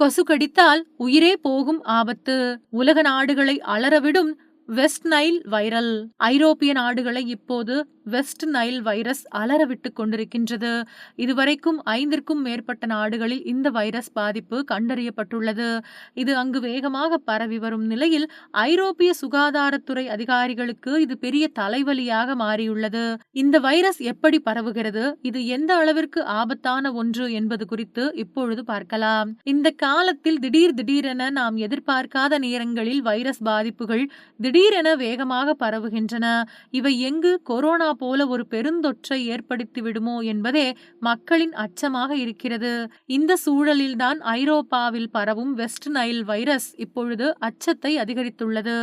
கொசு கடித்தால் உயிரே போகும் ஆபத்து. உலக நாடுகளை அலறவிடும் வெஸ்ட் நைல் வைரல். ஐரோப்பிய நாடுகளை இப்போது வெஸ்ட் நைல் வைரஸ் அலறவிட்டுக் கொண்டிருக்கின்றது. இதுவரைக்கும் ஐந்திற்கும் மேற்பட்ட நாடுகளில் இந்த வைரஸ் பாதிப்பு கண்டறியப்பட்டுள்ளது. இது அங்கு வேகமாக பரவி வரும் நிலையில் ஐரோப்பிய சுகாதாரத்துறை அதிகாரிகளுக்கு இது பெரிய தலைவலியாக மாறியுள்ளது. இந்த வைரஸ் எப்படி பரவுகிறது? இது எந்த அளவிற்கு ஆபத்தான ஒன்று என்பது குறித்து இப்பொழுது பார்க்கலாம். இந்த காலத்தில் திடீர் திடீரென நாம் எதிர்பார்க்காத நேரங்களில் வைரஸ் பாதிப்புகள் திடீர் திடீரென வேகமாக பரவுகின்றன. இவை எங்கு கொரோனா போல ஒரு பெருந்தொற்றை ஏற்படுத்தி விடுமோ என்பதே மக்களின் அச்சமாக இருக்கிறது. இந்த சூழலில்தான் ஐரோப்பாவில் பரவும் வெஸ்ட் நைல் வைரஸ் இப்பொழுது அச்சத்தை அதிகரித்துள்ளது.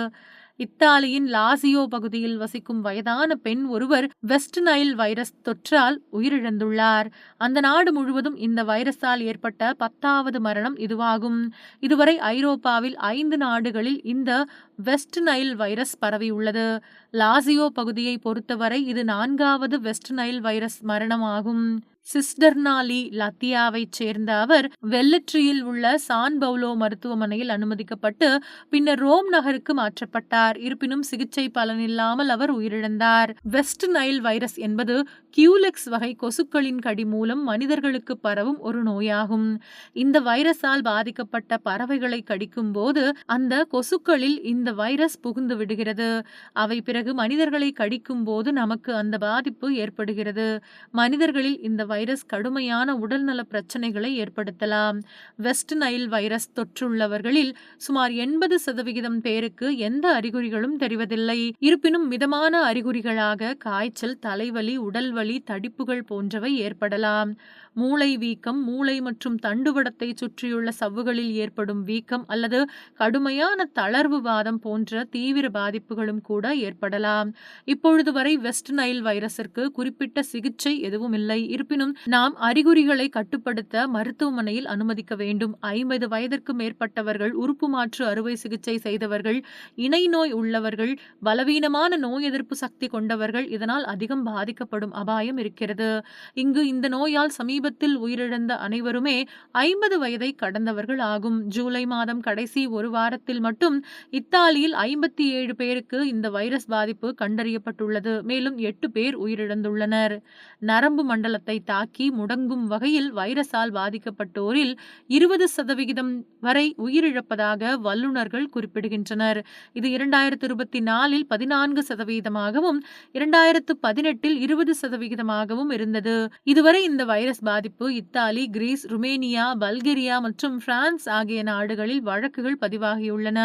இத்தாலியின் லாசியோ பகுதியில் வசிக்கும் வயதான பெண் ஒருவர் வெஸ்ட் நைல் வைரஸ் தொற்றால் உயிரிழந்துள்ளார். அந்த நாடு முழுவதும் இந்த வைரஸால் ஏற்பட்ட பத்தாவது மரணம் இதுவாகும். இதுவரை ஐரோப்பாவில் ஐந்து நாடுகளில் இந்த வெஸ்ட் நைல் வைரஸ் பரவியுள்ளது லாசியோ பகுதியை பொறுத்தவரை இது நான்காவது வெஸ்ட் நைல் வைரஸ் மரணமாகும். சிஸ்டர்னாலி லத்தியாவைச் சேர்ந்த அவர் வெல்லட்ரியில் உள்ள சான் பவுலோ மருத்துவமனையில் அனுமதிக்கப்பட்டு பின்னர் ரோம் நகருக்கு மாற்றப்பட்டார். இருப்பினும் சிகிச்சை பலனில்லாமல் அவர் உயிரிழந்தார். வெஸ்ட் நைல் வைரஸ் என்பது கியூலெக்ஸ் வகை கொசுக்களின் கடி மூலம் மனிதர்களுக்கு பரவும் ஒரு நோயாகும். இந்த வைரஸால் பாதிக்கப்பட்ட பறவைகளை கடிக்கும் போது அந்த கொசுக்களில் இந்த வைரஸ் புகுந்து விடுகிறது. அவை பிறகு மனிதர்களை கடிக்கும் போது நமக்கு அந்த பாதிப்பு ஏற்படுகிறது. மனிதர்களில் இந்த வைரஸ் கடுமையான உடல்நல பிரச்சனைகளை ஏற்படுத்தலாம். வெஸ்ட் நைல் வைரஸ் தொற்றுள்ளவர்களில் சுமார் எண்பது சதவிகிதம் பேருக்கு எந்த அறிகுறிகளும் தெரிவதில்லை. இருப்பினும் மிதமான அறிகுறிகளாக காய்ச்சல் தலைவலி உடல்வலி தடிப்புகள் போன்றவை ஏற்படலாம். மூளை வீக்கம் மூளை மற்றும் தண்டுவடத்தை சுற்றியுள்ள சவ்வுகளில் ஏற்படும் வீக்கம் அல்லது கடுமையான தளர்வு வாதம் போன்ற தீவிர பாதிப்புகளும் கூட ஏற்படலாம். இப்பொழுது வரை வெஸ்ட் நைல் வைரஸிற்கு குறிப்பிட்ட சிகிச்சை எதுவும் இல்லை. இருப்பினும் இருப்பினும் நாம் அறிகுறிகளை கட்டுப்படுத்த மருத்துவமனையில் அனுமதிக்க வேண்டும். ஐம்பது வயதிற்கு மேற்பட்டவர்கள் உறுப்பு மாற்று அறுவை சிகிச்சை செய்தவர்கள் இணை நோய் உள்ளவர்கள் பலவீனமான நோய் எதிர்ப்பு சக்தி கொண்டவர்கள் இதனால் அதிகம் பாதிக்கப்படும் அபாயம் இருக்கிறது. இங்கு இந்த நோயால் சமீபத்தில் உயிரிழந்த அனைவருமே ஐம்பது வயதை கடந்தவர்கள் ஆகும். ஜூலை மாதம் கடைசி ஒரு வாரத்தில் மட்டும் இத்தாலியில் ஐம்பத்தி ஏழு பேருக்கு இந்த வைரஸ் பாதிப்பு கண்டறியப்பட்டுள்ளது. மேலும் எட்டு பேர் உயிரிழந்துள்ளனர். நரம்பு மண்டலத்தை தாக்கி முடங்கும் வகையில் வைரஸால் பாதிக்கப்பட்டோரில் இருபது சதவிகிதம் வரை உயிரிழப்பதாக வல்லுநர்கள் குறிப்பிடுகின்றனர். இது இரண்டாயிரத்து இருபத்தி நாலில் பதினான்கு சதவீதமாகவும் இரண்டாயிரத்து பதினெட்டில் இருபது சதவிகிதமாகவும் இருந்தது. இதுவரை இந்த வைரஸ் பாதிப்பு இத்தாலி கிரீஸ் ருமேனியா பல்கேரியா மற்றும் பிரான்ஸ் ஆகிய நாடுகளில் வழக்குகள் பதிவாகியுள்ளன.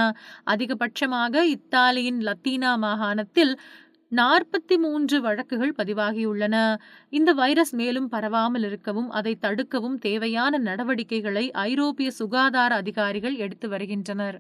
அதிகபட்சமாக இத்தாலியின் லத்தீனா மாகாணத்தில் நாற்பத்தி மூன்று வழக்குகள் பதிவாகியுள்ளன. இந்த வைரஸ் மேலும் பரவாமல் இருக்கவும் அதை தடுக்கவும் தேவையான நடவடிக்கைகளை ஐரோப்பிய சுகாதார அதிகாரிகள் எடுத்து வருகின்றனர்.